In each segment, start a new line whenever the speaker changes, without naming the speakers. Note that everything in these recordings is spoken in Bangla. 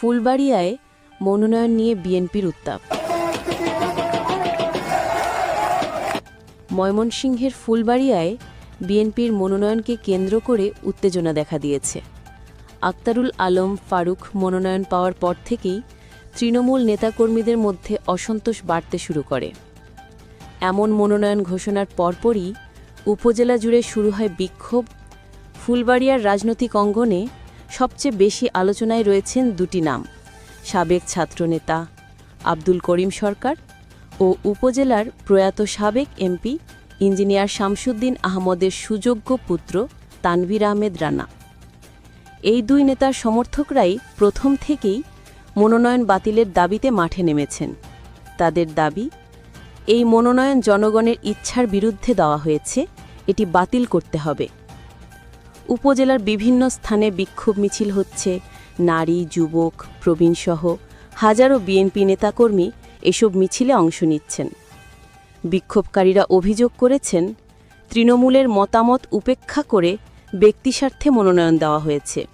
ফুলবাড়িয়ায় মনোনয়ন নিয়ে বিএনপির উত্তাপ। ময়মনসিংহের ফুলবাড়িয়ায় বিএনপির মনোনয়নকে কেন্দ্র করে উত্তেজনা দেখা দিয়েছে। আক্তারুল আলম, ফারুক মনোনয়ন পাওয়ার পর থেকেই তৃণমূল নেতাকর্মীদের মধ্যে অসন্তোষ বাড়তে শুরু করে। এমন মনোনয়ন ঘোষণার পরপরই উপজেলা জুড়ে শুরু হয় বিক্ষোভ। ফুলবাড়িয়ার রাজনৈতিক অঙ্গনে সবচেয়ে বেশি আলোচনায় রয়েছেন দুটি নাম, সাবেক ছাত্রনেতা আব্দুল করিম সরকার ও উপজেলার প্রয়াত সাবেক এমপি ইঞ্জিনিয়ার শামসুদ্দিন আহমদের সুযোগ্য পুত্র তানভীর আহমেদ রানা। এই দুই নেতার সমর্থকরাই প্রথম থেকেই মনোনয়ন বাতিলের দাবিতে মাঠে নেমেছেন। তাদের দাবি, এই মনোনয়ন জনগণের ইচ্ছার বিরুদ্ধে দেওয়া হয়েছে, এটি বাতিল করতে হবে। উপজেলার বিভিন্ন স্থানে বিক্ষোভ মিছিল হচ্ছে। নারী, যুবক, প্রবীণসহ হাজারো বিএনপি নেতাকর্মী এসব মিছিলে অংশ নিচ্ছেন। বিক্ষোভকারীরা অভিযোগ করেছেন, তৃণমূলের মতামত উপেক্ষা করে ব্যক্তিস্বার্থে মনোনয়ন দেওয়া হয়েছে।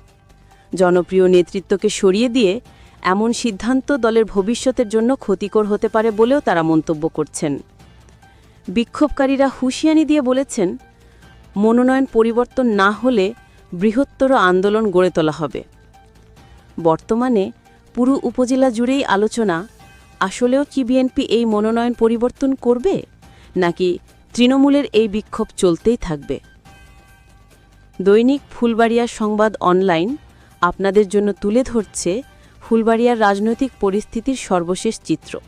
জনপ্রিয় নেতৃত্বকে সরিয়ে দিয়ে এমন সিদ্ধান্ত দলের ভবিষ্যতের জন্য ক্ষতিকর হতে পারে বলেও তারা মন্তব্য করছেন। বিক্ষোভকারীরা হুঁশিয়ানি দিয়ে বলেছেন মনোনয়ন পরিবর্তন না হলে বৃহত্তর আন্দোলন গড়ে তোলা হবে। বর্তমানে পুরো উপজেলা জুড়েই আলোচনা, আসলেও কি বিএনপি এই মনোনয়ন পরিবর্তন করবে? নাকি তৃণমূলের এই বিক্ষোভ চলতেই থাকবে? দৈনিক ফুলবাড়িয়ার সংবাদ অনলাইন আপনাদের জন্য তুলে ধরছে ফুলবাড়িয়ার রাজনৈতিক পরিস্থিতির সর্বশেষ চিত্র।